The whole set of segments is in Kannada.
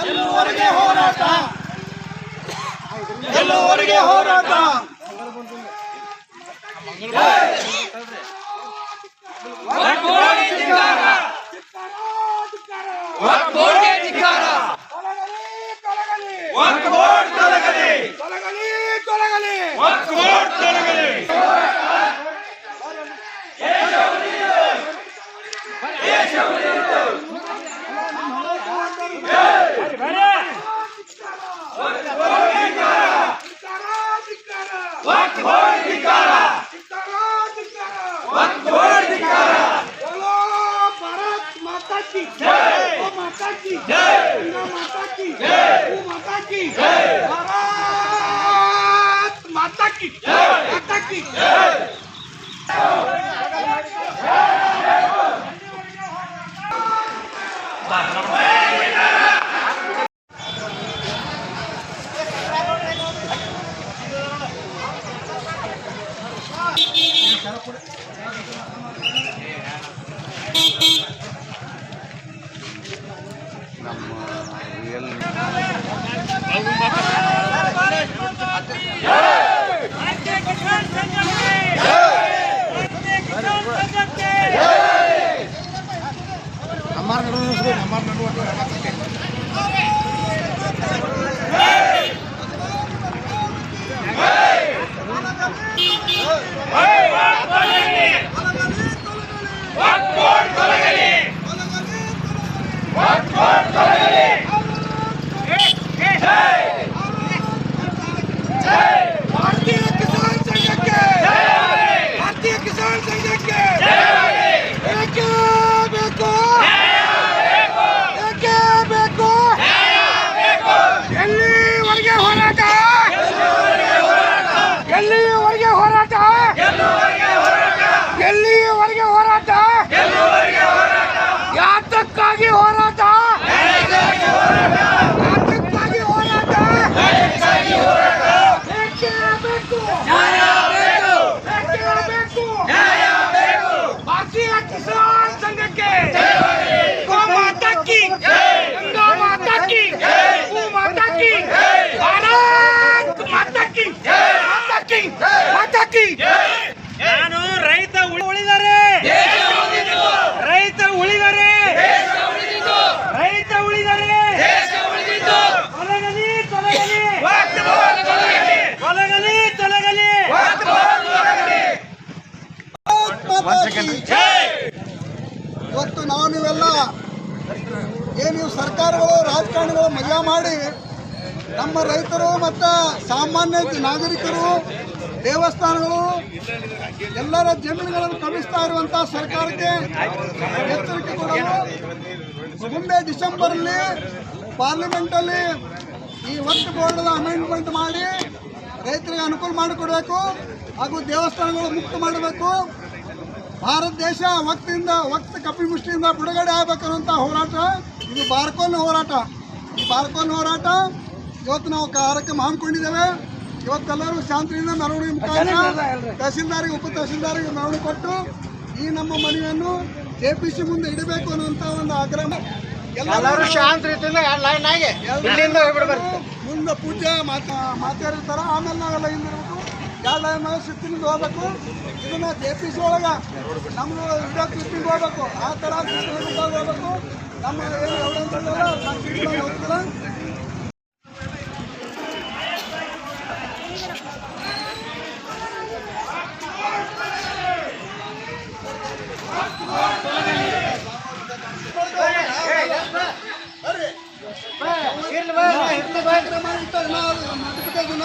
ಗೆಲ್ಲುವವರೆಗೆ ಹೋರಾಟ. ಎಲ್ಲುವರೆಗೆ ಹೋರಾಟ. ತೊಲಗಲಿ माता की जय। ओ माता की जय। गंगा माता की जय। ओ माता की जय। भारत माता की जय। माता की जय। What? ಇವತ್ತು ನಾವು ನೀವೆಲ್ಲ ಏನು ಸರ್ಕಾರಗಳು ರಾಜಕಾರಣಿಗಳು ಮಜಾ ಮಾಡಿ ನಮ್ಮ ರೈತರು ಮತ್ತು ಸಾಮಾನ್ಯ ನಾಗರಿಕರು ದೇವಸ್ಥಾನಗಳು ಎಲ್ಲರ ಜಮೀನುಗಳನ್ನು ಕಮಿಸ್ತಾ ಇರುವಂಥ ಸರ್ಕಾರಕ್ಕೆ ಎಚ್ಚರಿಕೆ ಕೊಡಲು ಮುಂದೆ ಡಿಸೆಂಬರಲ್ಲಿ ಪಾರ್ಲಿಮೆಂಟಲ್ಲಿ ಈ ವಕ್ಫ್ ಬೋರ್ಡ್ ಅಮೆಂಡ್ಮೆಂಟ್ ಮಾಡಿ ರೈತರಿಗೆ ಅನುಕೂಲ ಮಾಡಿಕೊಡಬೇಕು ಹಾಗೂ ದೇವಸ್ಥಾನಗಳು ಮುಕ್ತ ಮಾಡಬೇಕು. ಭಾರತ ದೇಶ ವಕ್ತಿಂದ ವಕ್ತ ಕಪಿಮುಷ್ಟಿಯಿಂದ ಬಿಡುಗಡೆ ಆಗ್ಬೇಕನ್ನುವಂತ ಹೋರಾಟ. ಇದು ಬಾರ್ಕೋನ್ ಹೋರಾಟ. ಈ ಬಾರ್ಕೋನ್ ಹೋರಾಟ. ಇವತ್ತು ನಾವು ಕಾರ್ಯಕ್ರಮ ಹಮ್ಮಿಕೊಂಡಿದ್ದೇವೆ. ಇವತ್ತೆಲ್ಲರೂ ಶಾಂತಿಯಿಂದ ಮೆರವಣಿಗೆ ಮುಖಾಂತರ ತಹಸೀಲ್ದಾರಿಗೆ ಉಪ ತಹಸೀಲ್ದಾರಿಗೆ ಮೆರವಣಿಗೆ ಕೊಟ್ಟು ಈ ನಮ್ಮ ಮನೆಯನ್ನು ಕೆ ಪಿ ಸಿ ಮುಂದೆ ಇಡಬೇಕು ಅನ್ನುವಂಥ ಒಂದು ಆಗ್ರಹ. ಎಲ್ಲರೂ ಶಾಂತ ರೀತಿಯಿಂದ ಮುಂದೆ ಪೂಜೆ ಮಾತಾ ಮಾತಾಡಿರ್ತಾರ ಆಮೇಲೆ ನಾವೆಲ್ಲ ಹಿಂದಿರ್ಬೇಕು ಎರಡು ಸುತ್ತಿನಿಂದ ಹೋಗ್ಬೇಕು. ಇದನ್ನ ಜೆ ಪಿ ಸಿ ಒಳಗೆ ನಮ್ಮದು ಇಡೋ ಸುತ್ತಿಂದ ಹೋಗ್ಬೇಕು. ಆ ಥರ ಹೋಗ್ಬೇಕು. ನಮ್ಮ ಏನು ಎವಿಡೆನ್ಸ್ ಹೋಗ್ತಿಲ್ಲ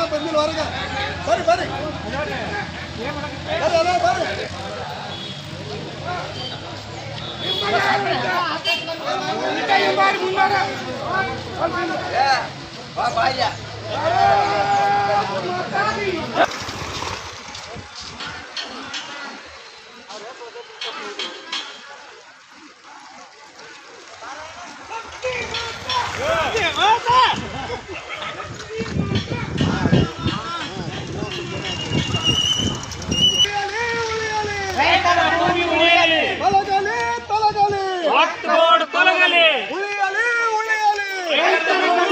வரங்க பெண்கள் வரங்க. பாரு பாரு. பாரு. பாரு பாரு ತೊಲಗಲಿ ತೊಲಗಲಿ ರೋಡ್ ತೊಲಗಲಿ ಉಳಿಯಲಿ ಉಳಿಯಲಿ